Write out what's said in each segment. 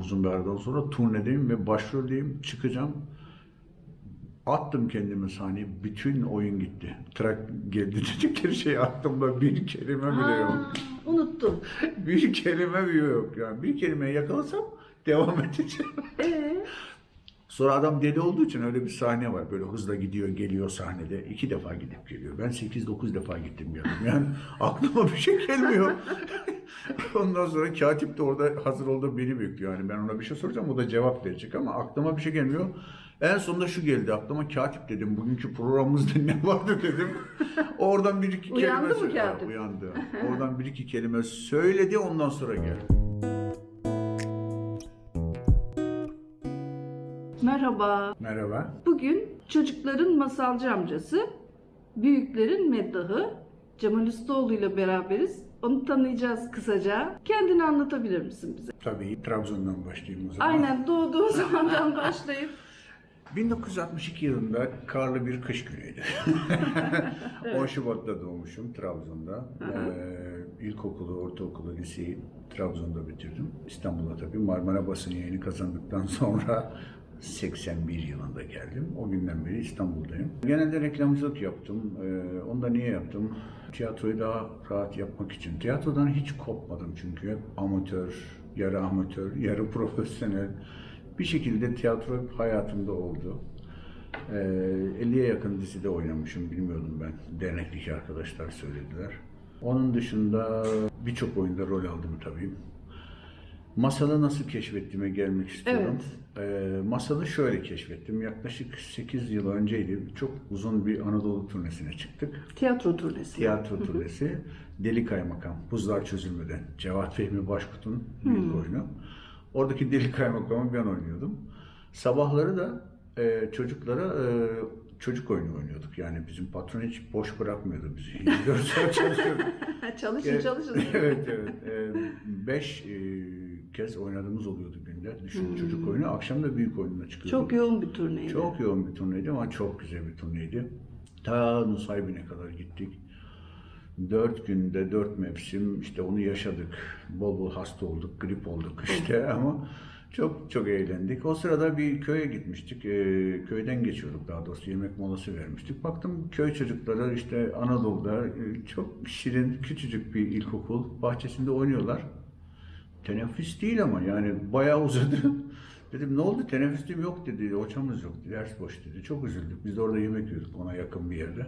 uzun bir aradan sonra turnedeyim ve başroldeyim. Çıkacağım. Attım kendimi sahneye. Bütün oyun gitti. Trak geldi dedikleri şey aklımda bir kelime bile yok. Aa, unuttum. Bir kelime bile yok. Yani bir kelime yakalasam devam edeceğim. Ee, Sonra adam deli olduğu için öyle bir sahne var. Böyle hızla gidiyor, geliyor sahnede. iki defa gidip geliyor. Ben 8-9 defa gittim geldim. Yani aklıma bir şey gelmiyor. Ondan sonra katip de orada hazır oldu beni bekliyor. Yani ben ona bir şey soracağım, o da cevap verecek ama aklıma bir şey gelmiyor. En sonunda şu geldi aklıma katip dedim. Bugünkü programımızda ne vardı dedim. Oradan bir iki kelime Uyandı mı söyledi. Uyandı. Oradan bir iki kelime söyledi ondan sonra geldi. Merhaba. Merhaba. Bugün çocukların masalcı amcası, büyüklerin meddahı Cemal Ustaoğlu ile beraberiz. Onu tanıyacağız kısaca. Kendini anlatabilir misin bize? Tabii Trabzon'dan başlayayım o zaman. Aynen doğduğun zamandan başlayıp 1962 yılında karlı bir kış günüydü. 10 Şubat'ta doğmuşum Trabzon'da. Ee, ilkokulu, ortaokulu, liseyi Trabzon'da bitirdim. İstanbul'a tabii Marmara Basın Yayını kazandıktan sonra 81 yılında geldim. O günden beri İstanbul'dayım. Genelde reklamcılık yaptım. Ee, onu da niye yaptım? Tiyatroyu daha rahat yapmak için. Tiyatrodan hiç kopmadım çünkü hep amatör, yarı amatör, yarı profesyonel. Bir şekilde tiyatro hayatımda oldu. Ee, 50'ye yakın dizide oynamışım, bilmiyordum ben. Dernekteki arkadaşlar söylediler. Onun dışında birçok oyunda rol aldım tabii. Masalı nasıl keşfettiğime gelmek istiyorum. Ee, masalı şöyle keşfettim. Yaklaşık 8 yıl önceydi. Çok uzun bir Anadolu turnesine çıktık. tiyatro turnesi. Tiyatro turnesi. Deli Kaymakam. Buzlar çözülmeden. Cevat Fehmi Başkut'un büyük oyunu. Oradaki Deli Kaymakam'ı ben oynuyordum. Sabahları da e, çocuklara e, çocuk oyunu oynuyorduk. Yani bizim patron hiç boş bırakmıyordu bizi. 24 saat çalışıyorduk. çalışın Evet, çalışın. evet evet. Ee, beş e, kez oynadığımız oluyordu günde. Düşün çocuk oyunu. Akşam da büyük oyununa çıkıyorduk. Çok yoğun bir turneydi. Çok yoğun bir turneydi ama çok güzel bir turneydi. Ta Nusaybin'e kadar gittik. Dört günde dört mevsim işte onu yaşadık. Bol bol hasta olduk, grip olduk işte ama çok çok eğlendik. O sırada bir köye gitmiştik. Ee, köyden geçiyorduk daha doğrusu yemek molası vermiştik. Baktım köy çocukları işte Anadolu'da e, çok şirin küçücük bir ilkokul bahçesinde oynuyorlar. Teneffüs değil ama yani bayağı uzadı. Dedim ne oldu teneffüsüm yok dedi. Hocamız yok dedi. Ders boş dedi. Çok üzüldük. Biz de orada yemek yiyorduk ona yakın bir yerde.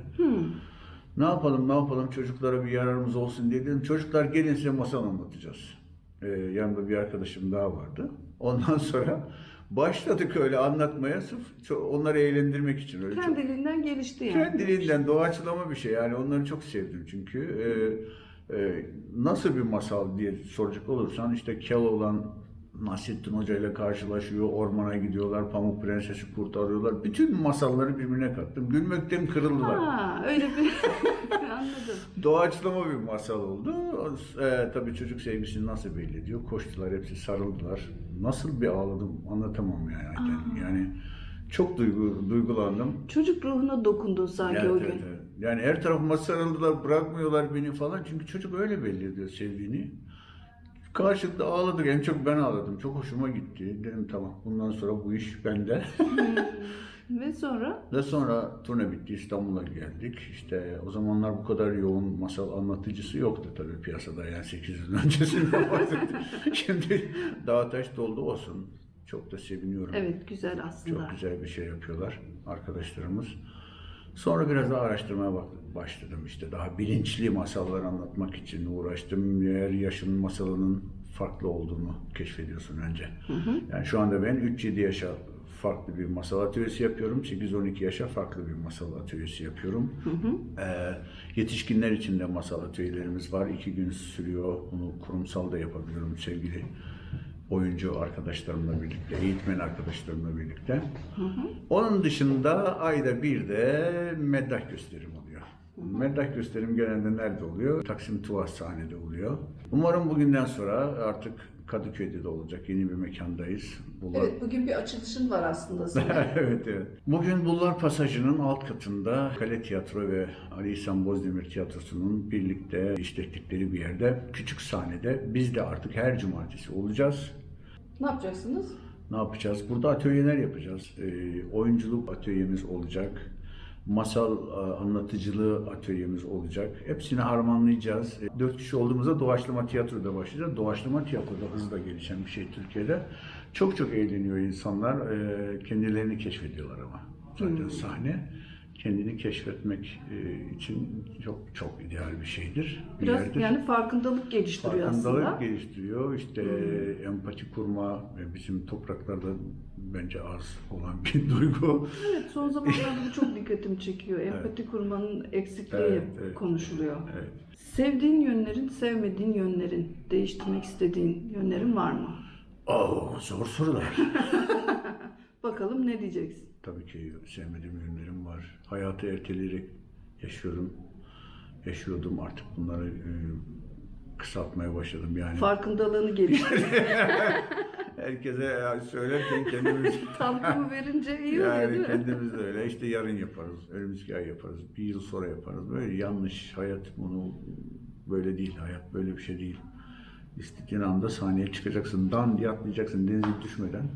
Ne yapalım ne yapalım çocuklara bir yararımız olsun diye dedim. Çocuklar gelin size masal anlatacağız. Ee, yanımda bir arkadaşım daha vardı. Ondan sonra başladık öyle anlatmaya sırf onları eğlendirmek için. Öyle çok- Kendiliğinden gelişti yani. Kendiliğinden doğaçlama bir şey. Yani onları çok sevdim çünkü. Ee, e, nasıl bir masal diye soracak olursan işte Keloğlan Nasrettin Hoca ile karşılaşıyor, ormana gidiyorlar, Pamuk Prenses'i kurtarıyorlar. Bütün masalları birbirine kattım. Gülmekten kırıldılar. Ha, öyle bir anladım. Doğaçlama bir masal oldu. Ee, tabii çocuk sevgisini nasıl belli ediyor? Koştular, hepsi sarıldılar. Nasıl bir ağladım anlatamam yani. Yani çok duygu, duygulandım. Çocuk ruhuna dokundun sanki Evet, o gün. evet, evet. Yani her tarafıma sarıldılar, bırakmıyorlar beni falan. Çünkü çocuk öyle belli ediyor sevdiğini. Karşılıklı ağladık. En çok ben ağladım. Çok hoşuma gitti. Dedim tamam bundan sonra bu iş bende. Ve sonra Ve sonra turne bitti. İstanbul'a geldik. İşte o zamanlar bu kadar yoğun masal anlatıcısı yoktu tabii piyasada. Yani 8 yıl öncesinde. Şimdi dağ taş doldu olsun. Çok da seviniyorum. evet güzel aslında. Çok güzel bir şey yapıyorlar arkadaşlarımız. Sonra biraz daha araştırmaya başladım işte daha bilinçli masallar anlatmak için uğraştım. Her yaşın masalının farklı olduğunu keşfediyorsun önce. Yani şu anda ben 3-7 yaşa farklı bir masal atölyesi yapıyorum. 8-12 yaşa farklı bir masal atölyesi yapıyorum. Ee, yetişkinler için de masal atölyelerimiz var. İki gün sürüyor. Bunu kurumsal da yapabiliyorum sevgili oyuncu arkadaşlarımla birlikte, eğitmen arkadaşlarımla birlikte. Onun dışında ayda bir de meddah gösterim oluyor. Meddah gösterim genelde nerede oluyor? Taksim Tuvas sahnede oluyor. Umarım bugünden sonra artık Kadıköy'de de olacak. Yeni bir mekandayız. Bulvar... Evet bugün bir açılışın var aslında senin. evet evet. Bugün Bulvar Pasajı'nın alt katında Kale Tiyatro ve Ali İhsan Bozdemir Tiyatrosu'nun birlikte işlettikleri bir yerde küçük sahnede biz de artık her cumartesi olacağız. Ne yapacaksınız? Ne yapacağız? Burada atölyeler yapacağız. Ee, oyunculuk atölyemiz olacak. Masal e, anlatıcılığı atölyemiz olacak. Hepsini harmanlayacağız. E, Dört kişi olduğumuzda doğaçlama tiyatroda başlayacağız. Doğaçlama tiyatroda hızla gelişen bir şey Türkiye'de. Çok çok eğleniyor insanlar. E, Kendilerini keşfediyorlar ama. Zaten sahne kendini keşfetmek için çok çok ideal bir şeydir. Bir Biraz yerdir. yani farkındalık geliştiriyor Farkındalık aslında. geliştiriyor. İşte empati kurma ve bizim topraklarda bence az olan bir duygu. Evet son zamanlarda bu çok dikkatimi çekiyor. Empati kurmanın eksikliği Evet, evet. konuşuluyor. Evet. Sevdiğin yönlerin, sevmediğin yönlerin, değiştirmek istediğin yönlerin var mı? Oo, zor sorular. Bakalım ne diyeceksin? Tabii ki sevmediğim yönlerim var. Hayatı erteleyerek yaşıyorum. Yaşıyordum artık bunları e, kısaltmaya başladım yani. Farkındalığını geliştir. Herkese söylerken kendimiz Talkımı verince iyi oluyor Yani değil mi? kendimiz de öyle. İşte yarın yaparız, önümüzdeki ay yaparız, bir yıl sonra yaparız. Böyle yanlış. Hayat bunu böyle değil. Hayat böyle bir şey değil. İstediğin anda sahneye çıkacaksın. Dan diye atlayacaksın denize düşmeden.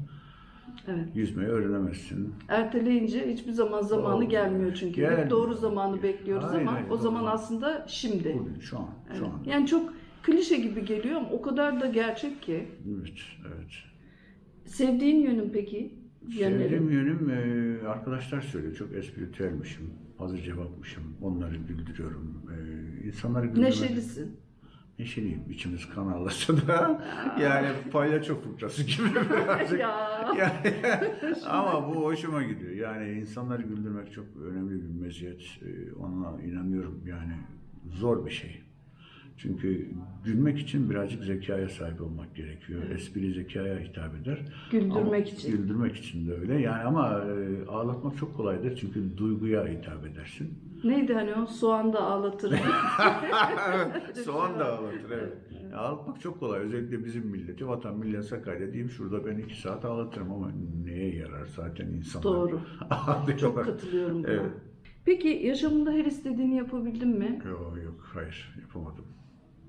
Evet. Yüzmeyi öğrenemezsin. Erteleyince hiçbir zaman zamanı Doğru. gelmiyor çünkü. Hep Gelmiyor. doğru zamanı bekliyoruz Aynen, ama o doğru. zaman aslında şimdi. Bugün, şu an, Evet. şu an. Yani çok klişe gibi geliyor ama o kadar da gerçek ki. Evet, evet. Sevdiğin yönün peki? Yönlerin. Sevdiğim yönüm e, arkadaşlar söylüyor. Çok espritüelmişim. Hazır cevapmışım. Onları güldürüyorum. E, insanları güldürmek... Neşelisin. Neşeliyim. İçimiz kan ağlasa da yani palyaço fıkrası gibi birazcık. ya. Yani, ama bu hoşuma gidiyor. Yani insanları güldürmek çok önemli bir meziyet. Ee, Ona inanıyorum yani zor bir şey. Çünkü gülmek için birazcık zekaya sahip olmak gerekiyor. Espri zekaya hitap eder. Güldürmek Ama için. Güldürmek için de öyle. Yani ama e, ağlatmak çok kolaydır. Çünkü duyguya hitap edersin. Neydi hani o soğan da ağlatır. Soğan da ağlatır evet. Ağlatmak çok kolay. Özellikle bizim milleti, vatan millet Sakarya diyeyim şurada ben iki saat ağlatırım ama neye yarar zaten insanlar. Doğru. Çok katılıyorum buna. Evet. Peki yaşamında her istediğini yapabildin mi? Yok yok hayır yapamadım.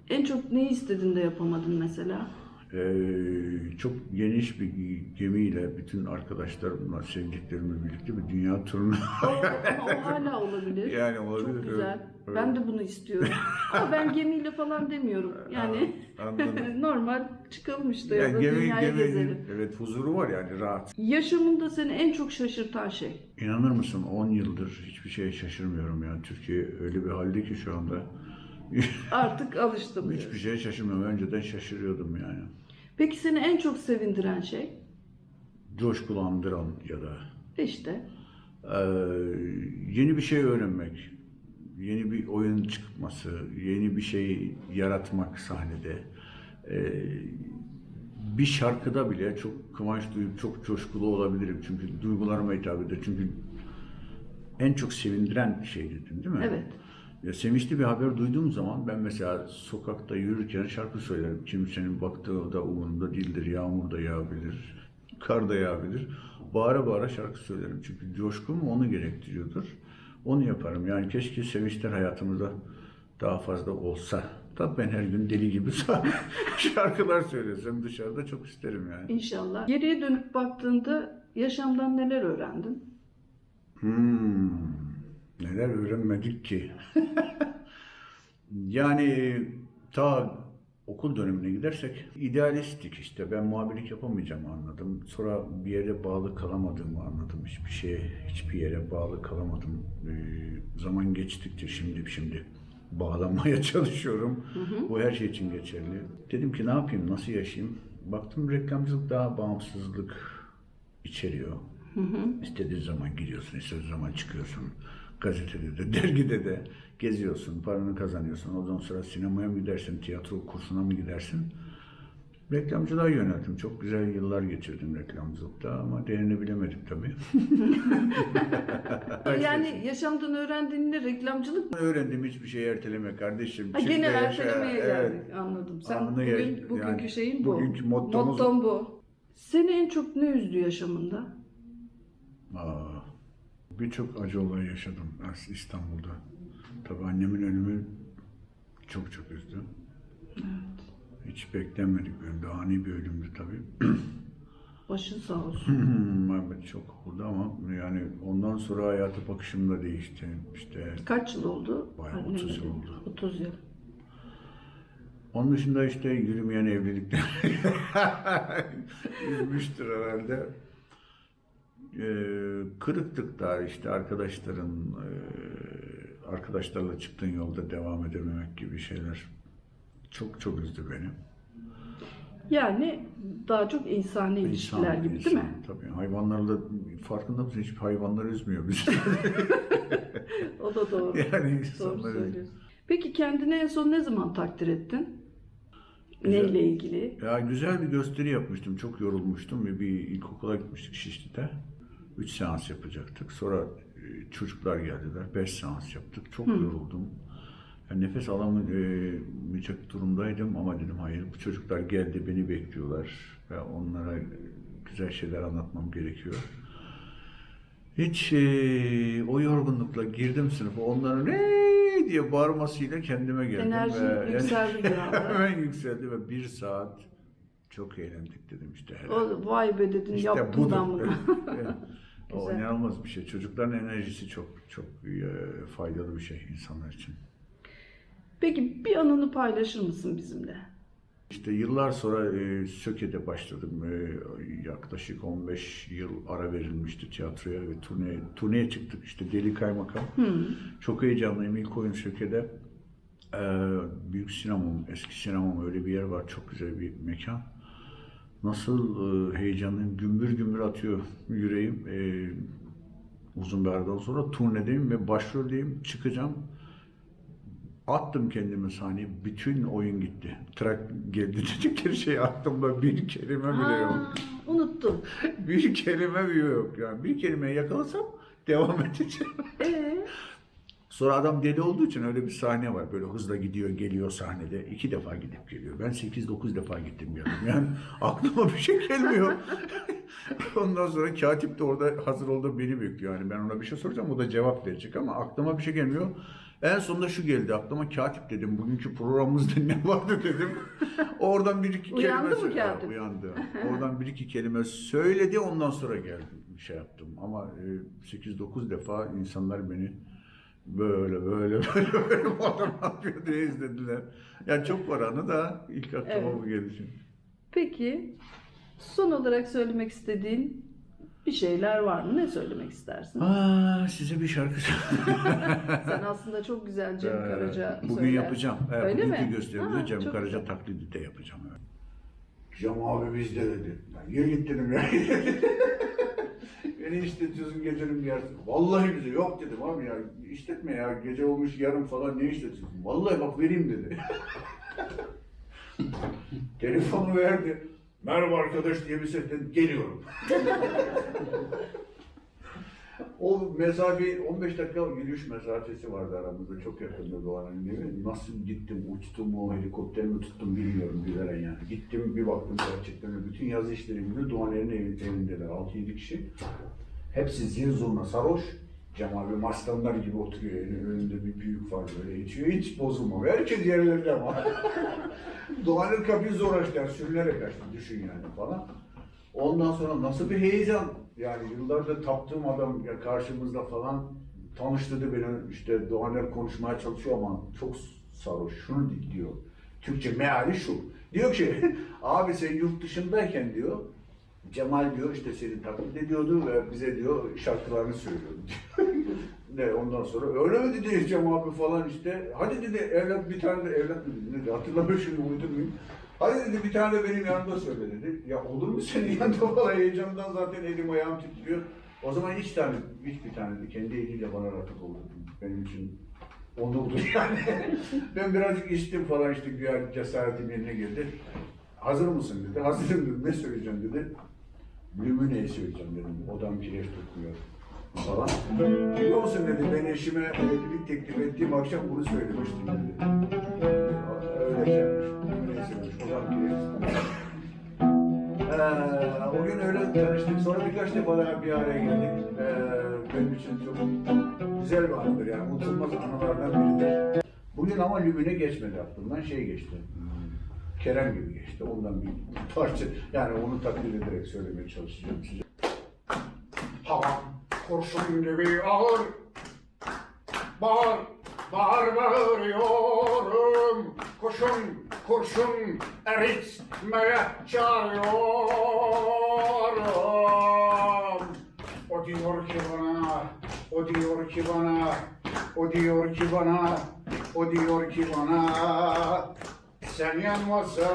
En çok neyi istedin de yapamadın mesela? Ee, çok geniş bir gemiyle bütün arkadaşlarımla, sevdiklerimle birlikte bir dünya turuna O, ama o hala olabilir. yani olabilir. Çok güzel. Evet. Ben de bunu istiyorum. Ama ben gemiyle falan demiyorum. Yani normal çıkalım işte ya Yani da gemi, dünyaya gemi, gezelim. evet huzuru var yani rahat. Yaşamında seni en çok şaşırtan şey? İnanır mısın 10 yıldır hiçbir şeye şaşırmıyorum yani. Türkiye öyle bir halde ki şu anda Artık alıştım. hiçbir şeye şaşırmıyorum. Önceden şaşırıyordum yani. Peki seni en çok sevindiren şey? Coşkulandıran ya da İşte Ee, yeni bir şey öğrenmek, yeni bir oyun çıkması, yeni bir şey yaratmak sahnede. Ee, bir şarkıda bile çok kıvanç duyup çok coşkulu olabilirim. Çünkü duygularıma hitap eder. Çünkü en çok sevindiren şey dedim değil mi? evet. Ya sevinçli bir haber duyduğum zaman ben mesela sokakta yürürken şarkı söylerim. Kimsenin baktığı da umurumda değildir. Yağmur da yağabilir, kar da yağabilir. Bağıra bağıra şarkı söylerim. Çünkü coşkum onu gerektiriyordur. Onu yaparım. Yani keşke sevinçler hayatımızda daha fazla olsa. Tabii ben her gün deli gibi şarkılar söylesem dışarıda çok isterim yani. İnşallah. Geriye dönüp baktığında yaşamdan neler öğrendin? Hmm, neler öğrenmedik ki. yani ta okul dönemine gidersek idealistik işte. Ben muhabirlik yapamayacağımı anladım. Sonra bir yere bağlı kalamadığımı anladım. Hiçbir şeye, hiçbir yere bağlı kalamadım. Ee, zaman geçtikçe şimdi şimdi bağlanmaya çalışıyorum. Bu her şey için geçerli. Dedim ki ne yapayım, nasıl yaşayayım? Baktım reklamcılık daha bağımsızlık içeriyor. İstediğin zaman gidiyorsun, istediğin zaman çıkıyorsun. Gazetede de, dergide de geziyorsun, paranı kazanıyorsun. Ondan sonra sinemaya mı gidersin, tiyatro kursuna mı gidersin? Reklamcılığa yöneldim. Çok güzel yıllar geçirdim reklamcılıkta ama değerini bilemedim tabii. Yani yaşamdan öğrendiğinde reklamcılık mı? Öğrendim hiçbir şeyi erteleme kardeşim. Ha, gene ve yaşa. ertelemeye Evet. geldik. Anladım. Sen Anında bugün, bugünkü yani şeyin bu. bugünkü mottomuz- Mottom bu. Seni en çok ne üzdü yaşamında? Aa, birçok acı olay yaşadım İstanbul'da. Tabii annemin ölümü çok çok üzdü. Hiç beklenmedik bir ölümdü. Ani bir ölümdü tabii. Başın sağ olsun. Mehmet çok vurdu ama yani ondan sonra hayata bakışım da değişti. İşte Kaç yıl oldu? Bayağı Annemle 30 yıl de. oldu. 30 yıl. onun dışında işte yürümeyen evlilikler üzmüştür herhalde. Kırıklıklar işte arkadaşların arkadaşlarla çıktığın yolda devam edememek gibi şeyler çok çok üzdü beni. Yani daha çok insani ilişkiler gibi değil mi? insan, Tabii hayvanlarla farkında mısın? Hiçbir hayvanlar üzmüyor bizi. O da doğru. yani doğru insanlar söylüyorsun. Peki kendini en son ne zaman takdir ettin? Güzel. Neyle ilgili? Ya güzel bir gösteri yapmıştım. Çok yorulmuştum ve bir ilkokula gitmiştik Şişli'de. Üç seans yapacaktık. Sonra e, çocuklar geldiler. Beş seans yaptık. Çok yoruldum. Yani nefes alamayacak durumdaydım ama dedim hayır bu çocuklar geldi beni bekliyorlar ve onlara güzel şeyler anlatmam gerekiyor. Hiç e, o yorgunlukla girdim sınıfa onların ne diye bağırmasıyla kendime geldim. Enerjin ve- yükseldi. Hemen yükseldi ve bir saat çok eğlendik dedim işte. O vay be dedin İşte yaptım budur. ben bunu. Evet. o inanılmaz bir şey. Çocukların enerjisi çok çok e, faydalı bir şey insanlar için. Peki bir anını paylaşır mısın bizimle? İşte yıllar sonra e, Söke'de başladım. E, yaklaşık 15 yıl ara verilmişti tiyatroya ve turneye, turneye çıktık. İşte Deli Kaymakam. Çok heyecanlıyım. İlk oyun Söke'de. E, büyük sinemam, eski sinemam öyle bir yer var. Çok güzel bir mekan. Nasıl e, heyecanlıyım. Gümbür gümbür atıyor yüreğim. E, uzun bir aradan sonra turnedeyim ve başroldeyim. Çıkacağım. Attım kendimi sahneye. Bütün oyun gitti. Trak geldi dedikleri şey aklımda bir kelime bile yok. Unuttum. Bir kelime bile yok. Yani bir kelimeyi yakalasam devam edeceğim. Ee, Sonra adam deli olduğu için öyle bir sahne var. Böyle hızla gidiyor, geliyor sahnede. iki defa gidip geliyor. Ben 8-9 defa gittim geldim. Yani aklıma bir şey gelmiyor. Ondan sonra katip de orada hazır oldu beni bekliyor. Yani ben ona bir şey soracağım o da cevap verecek ama aklıma bir şey gelmiyor. En sonunda şu geldi aklıma katip dedim. Bugünkü programımızda ne vardı dedim. Oradan bir iki Uyandı kelime mı söyledi. katip? Uyandı. Oradan bir iki kelime söyledi ondan sonra geldim. Şey yaptım ama e, 8-9 defa insanlar beni böyle böyle böyle böyle bu adam ne yapıyor diye izlediler. Yani çok var anı da ilk aklıma Evet. bu geldi şimdi. peki son olarak söylemek istediğin bir şeyler var mı? Ne söylemek istersin? Aa, size bir şarkı Sen aslında çok güzel Cem Ee, Karaca Bugün söylersin. yapacağım. Evet, Öyle bugünkü mi? gösterimde Ha, Cem çok Karaca güzel. taklidi de yapacağım. Evet. Cem abi bizde dedi. Ben yürü git dedim ya. Beni işletiyorsun gecenin bir yarısı. Vallahi bize yok dedim abi ya. İşletme ya. Gece olmuş yarım falan ne işletiyorsun? Vallahi bak vereyim dedi. Telefonu verdi. Merhaba arkadaş diye bir sesten geliyorum. o mesafe 15 dakika yürüyüş mesafesi vardı aramızda. Çok yakında Doğan'ın evi. Nasıl gittim, uçtum o helikopter mi tuttum bilmiyorum Güveren yani. Gittim bir baktım gerçekten bütün yazı işlerimde Doğan'ın evi, evindeler 6-7 kişi. Hepsi zil zurna sarhoş. Cem abi maslanlar gibi oturuyor. Yani önünde bir büyük var böyle içiyor. Hiç bozulmam. Herkes yerlerinde ama. Doğan'ın kapıyı zor açtılar. Sürünerek açtı. Düşün yani falan. Ondan sonra nasıl bir heyecan. Yani yıllardır taptığım adam ya karşımızda falan tanıştırdı beni. İşte Doğaner konuşmaya çalışıyor ama çok sarhoş. Şunu diyor. Türkçe meali şu. Diyor ki abi sen yurt dışındayken diyor Cemal diyor işte seni taklit ediyordu ve bize diyor şarkılarını söylüyordu. ne ondan sonra öyle mi dedi Cem abi falan işte. Hadi dedi evlat bir tane de evlat mı dedi. Hatırlamıyorum şimdi uydurmayayım. Hadi dedi bir tane benim yanımda söyle dedi. Ya olur mu senin yanında falan heyecandan zaten elim ayağım titriyor. O zaman hiç tane, hiç bir tane de kendi eliyle bana rakip oldu. Benim için onurdur yani. ben birazcık içtim falan işte güya cesaretim yerine geldi. Hazır mısın dedi. Hazırım dedim. Ne söyleyeceğim dedi. Lümüne'yi söyleyeceğim dedim. Odam kireç tutmuyor falan. Biliyor musun dedi ben eşime evlilik teklif ettiğim akşam bunu söylemiştim dedi. Öyle şey. O gün öyle tanıştık. Sonra birkaç defa daha bir araya geldik. Ee, benim için çok güzel bir anıdır yani. Unutulmaz anılardan biridir. Bugün ama Lübüne geçmedi aklımdan. Şey geçti. Kerem gibi geçti. Ondan bir parça. Yani onu takdir ederek söylemeye çalışacağım size. Havan kurşun gibi ağır. Bağır, bağır bağırıyorum. Kurşun, kurşun eritmeye çağırıyorum. O diyor ki bana, o diyor ki bana, o diyor ki bana, o diyor ki bana. Sen yanmasan,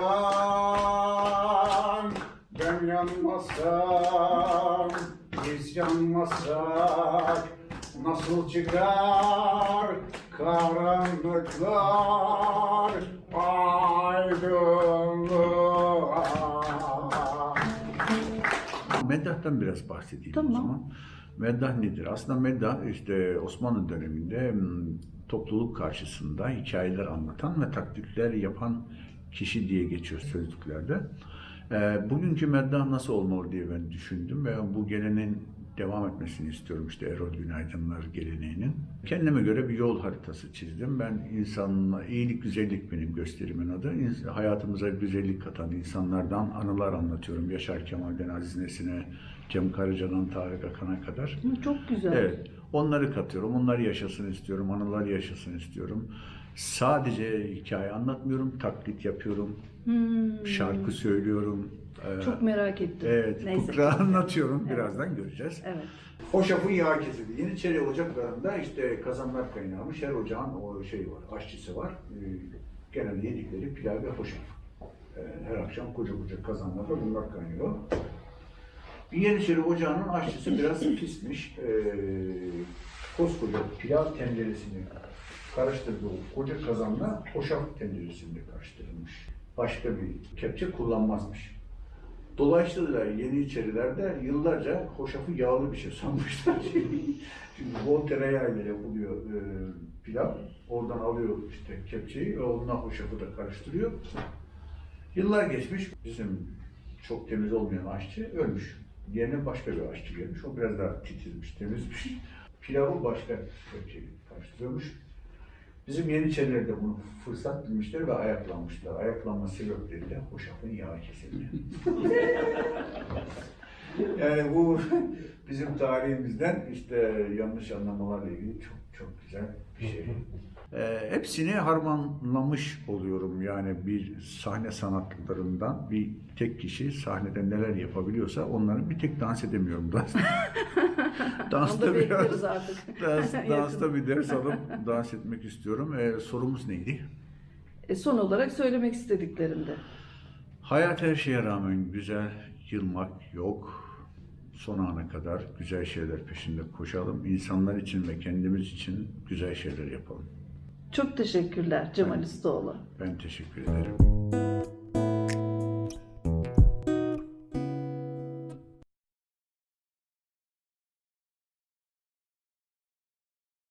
ben yanmasam, biz yanmasak nasıl çıkar karanlıklar aydınlığa? Meddah'tan biraz bahsedeyim Tamam. o zaman. Meddah nedir? Aslında meddah işte Osmanlı döneminde hmm, topluluk karşısında hikayeler anlatan ve taklitler yapan kişi diye geçiyor sözlüklerde. Ee, bugünkü meddah nasıl olmalı diye ben düşündüm ve bu geleneğin devam etmesini istiyorum işte Erol Günaydınlar geleneğinin. Kendime göre bir yol haritası çizdim. Ben insanla iyilik güzellik benim gösterimin adı. İns- Hayatımıza güzellik katan insanlardan anılar anlatıyorum. Yaşar Kemal'den Aziz Nesin'e, Cem Karaca'dan Tarık Akan'a kadar. Çok güzel. Evet, onları katıyorum. Onlar yaşasın istiyorum, anılar yaşasın istiyorum. Sadece hikaye anlatmıyorum, taklit yapıyorum, Hmm, şarkı söylüyorum. Ee, Çok merak ettim. Evet, Neyse. fıkra anlatıyorum. Birazdan göreceğiz. Evet. Hoşafın yağı kesildi. Yeniçeri ocaklarında işte kazanlar kaynağmış. Her ocağın o şey var, aşçısı var. Ee, genelde yedikleri pilav ve hoşaf. Ee, her akşam koca koca kazanlarda bunlar kaynıyor. Bir Yeniçeri ocağının aşçısı biraz pismiş. Ee, koskoca pilav tenceresini karıştırdığı o koca kazanla hoşaf tenceresini de karıştırılmış. Başka bir kepçe kullanmazmış. Dolayısıyla Yeniçeriler de yıllarca hoşafı yağlı bir şey sanmışlar. Şimdi bol tereyağıyla yapılıyor e, pilav. Oradan alıyor işte kepçeyi ve onunla hoşafı da karıştırıyor. Yıllar geçmiş. Bizim çok temiz olmayan aşçı ölmüş. Yerine başka bir aşçı gelmiş. O biraz daha titizmiş, temizmiş. Pilavı başka kepçeyi karıştırıyormuş. Bizim Yeniçeriler de bunu fırsat bilmişler ve ayaklanmışlar. Ayaklanma sebepleriyle hoşafın yağı kesildi. yani bu bizim tarihimizden işte yanlış anlamalarla ilgili çok çok güzel bir şey. Ee, hepsini harmanlamış oluyorum yani bir sahne sanatlarından bir tek kişi sahnede neler yapabiliyorsa onları bir tek dans edemiyorum dans. Dansta artık. dans, Yakın. dansta bir ders alıp dans etmek istiyorum. Ee, sorumuz neydi? E, son olarak söylemek istediklerinde. Hayat her şeye rağmen güzel, yılmak yok. Son ana kadar güzel şeyler peşinde koşalım. İnsanlar için ve kendimiz için güzel şeyler yapalım. Çok teşekkürler Cemal Ben- Ustaoğlu. Ben teşekkür ederim.